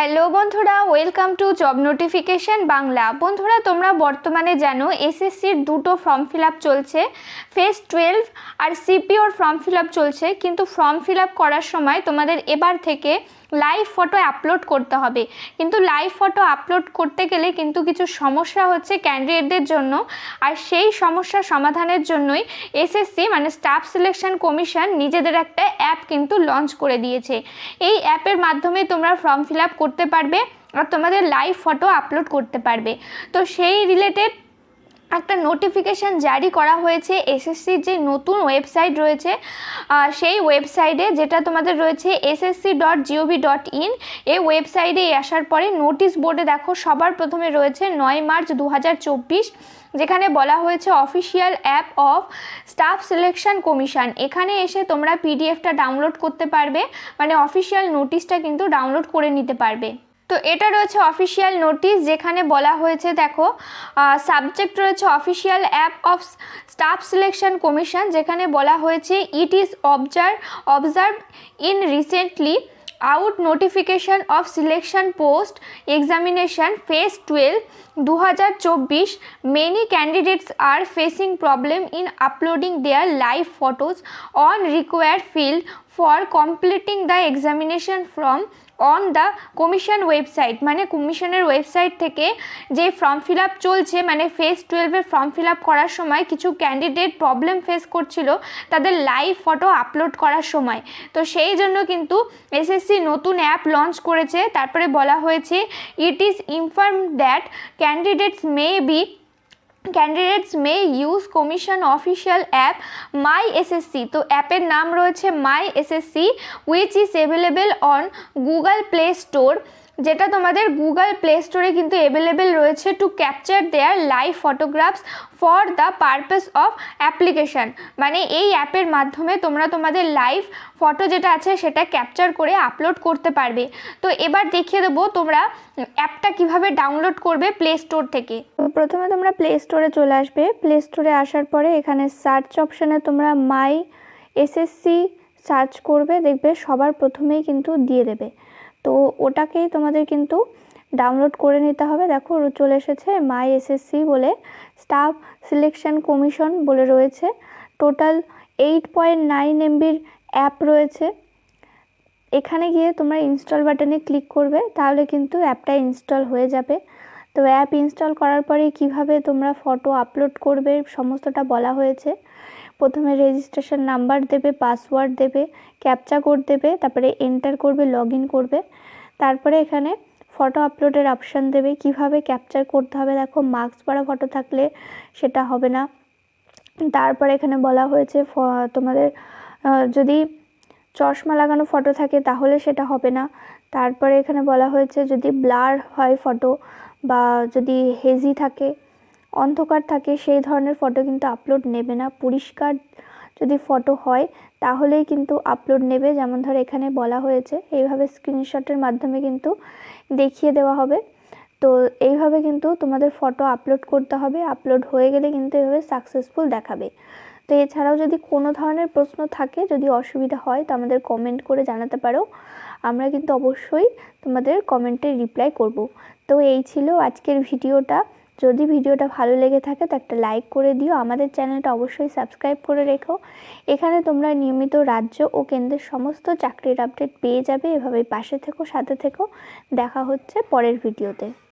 Hello বন্ধুরা welcome to job notification Bangla. বন্ধুরা, তোমরা বর্তমানে জানো এসএসসির দুটো ফর্ম ফিল চলছে ফেস টুয়েলভ আর সিপিওর ফর্ম ফিল চলছে, কিন্তু ফর্ম ফিল করার সময় তোমাদের এবার থেকে লাইভ ফটো আপলোড করতে হবে। কিন্তু লাইভ ফটো আপলোড করতে গেলে কিন্তু কিছু সমস্যা হচ্ছে ক্যান্ডিডেটদের জন্য। আর সেই সমস্যা সমাধানের জন্যই এসএসসি মানে স্টাফ সিলেকশন কমিশন নিজেদের একটা অ্যাপ কিন্তু লঞ্চ করে দিয়েছে। এই অ্যাপের মাধ্যমে তোমরা ফর্ম ফিল করতে পারবে আর তোমাদের লাইভ ফটো আপলোড করতে পারবে। তো সেই রিলেটেড একটা নোটিফিকেশান জারি করা হয়েছে, এসএসসির যে নতুন ওয়েবসাইট রয়েছে সেই ওয়েবসাইটে যেটা তোমাদের রয়েছে, SSC dot GOV dot in এই ওয়েবসাইটে আসার পরে নোটিশ বোর্ডে দেখো সবার প্রথমে রয়েছে নয় মার্চ দু হাজার চব্বিশ, যেখানে বলা হয়েছে official app of Staff Selection Commission এখানে এসে তোমরা পিডিএফটা ডাউনলোড করতে পারবে মানে অফিসিয়াল নোটিশটা কিন্তু ডাউনলোড করে নিতে পারবে। তো এটা রয়েছে অফিসিয়াল নোটিশ যেখানে বলা হয়েছে, দেখো সাবজেক্ট রয়েছে official app of Staff Selection Commission যেখানে বলা হয়েছে it is observe observe in recently out notification of selection post examination phase twelve দু হাজার চব্বিশ many candidates are facing problem in uploading their live photos on required field for completing the examination from on the commission website মানে কমিশনের website থেকে যে form fill up চলছে মানে face টুয়েলভের ফর্ম ফিল আপ করার সময় কিছু ক্যান্ডিডেট প্রবলেম ফেস করছিল তাদের লাইভ ফটো আপলোড করার সময়। তো সেই জন্য কিন্তু এসএসসি নতুন অ্যাপ লঞ্চ করেছে। তারপরে বলা হয়েছে it is inform that candidates may be candidates may use commission official app my SSC তো অ্যাপের নাম রয়েছে my SSC which is available on Google Play Store যেটা তোমাদের গুগল প্লে স্টোরে কিন্তু অ্যাভেলেবেল রয়েছে to capture their live photographs for the purpose of application মানে এই অ্যাপের মাধ্যমে তোমরা তোমাদের লাইভ ফটো যেটা আছে সেটা ক্যাপচার করে আপলোড করতে পারবে। তো এবার দেখিয়ে দেবো তোমরা অ্যাপটা কীভাবে ডাউনলোড করবে প্লে স্টোর থেকে। প্রথমে তোমরা প্লে স্টোরে চলে আসবে। প্লে স্টোরে আসার পরে এখানে সার্চ অপশানে তোমরা মাই এসএসসি সার্চ করবে। দেখবে সবার প্রথমেই কিন্তু দিয়ে দেবে। তো ওটাকেই তোমাদের কিন্তু ডাউনলোড করে নিতে হবে। দেখো চলে এসেছে মাই এসএসসি বলে স্টাফ সিলেকশন কমিশন বলে রয়েছে। টোটাল এইট পয়েন্ট নাইন এমবির অ্যাপ রয়েছে। এখানে গিয়ে তোমরা ইনস্টল বাটনে ক্লিক করবে, তাহলে কিন্তু অ্যাপটা ইনস্টল হয়ে যাবে। তো অ্যাপ ইনস্টল করার পরে কীভাবে তোমরা ফটো আপলোড করবে, সমস্তটা বলা হয়েছে। প্রথমে রেজিস্ট্রেশন নাম্বার দেবে পাসওয়ার্ড দেবে ক্যাপচা কোড দেবে, তারপরে এন্টার করবে লগ ইন করবে। তারপরে এখানে ফটো আপলোডের অপশান দেবে। কীভাবে ক্যাপচার করতে হবে? দেখো মাস্ক পরা ফটো থাকলে সেটা হবে না। তারপরে এখানে বলা হয়েছে তোমাদের যদি চশমা লাগানো ফটো থাকে তাহলে সেটা হবে না। তারপরে এখানে বলা হয়েছে, যদি ব্লার হয় ফটো বা যদি হেজি থাকে অন্ধকার থাকে, সেই ধরনের ফটো কিন্তু আপলোড নেবে না। পরিষ্কার যদি ফটো হয়, তাহলেই কিন্তু আপলোড নেবে, যেমন ধর এখানে বলা হয়েছে। এইভাবে স্ক্রিনশটের মাধ্যমে কিন্তু দেখিয়ে দেওয়া হবে। তো এইভাবে কিন্তু তোমাদের ফটো আপলোড করতে হবে। আপলোড হয়ে গেলে কিন্তু এভাবে সাকসেসফুল দেখাবে। তো এছাড়াও যদি কোনো ধরনের প্রশ্ন থাকে, যদি অসুবিধা হয়, তো আমাদের কমেন্ট করে জানাতে পারো। আমরা কিন্তু অবশ্যই তোমাদের কমেন্টে রিপ্লাই করব। তো এই ছিল আজকের ভিডিওটা। যদি ভিডিওটা ভালো লেগে থাকে তো একটা লাইক করে দিও। আমাদের চ্যানেলটা অবশ্যই সাবস্ক্রাইব করে রেখো। এখানে তোমরা নিয়মিত রাজ্য ও কেন্দ্রের সমস্ত চাকরির আপডেট পেয়ে যাবে। এভাবে পাশে থেকো, সাথে থেকো। দেখা হচ্ছে পরের ভিডিওতে।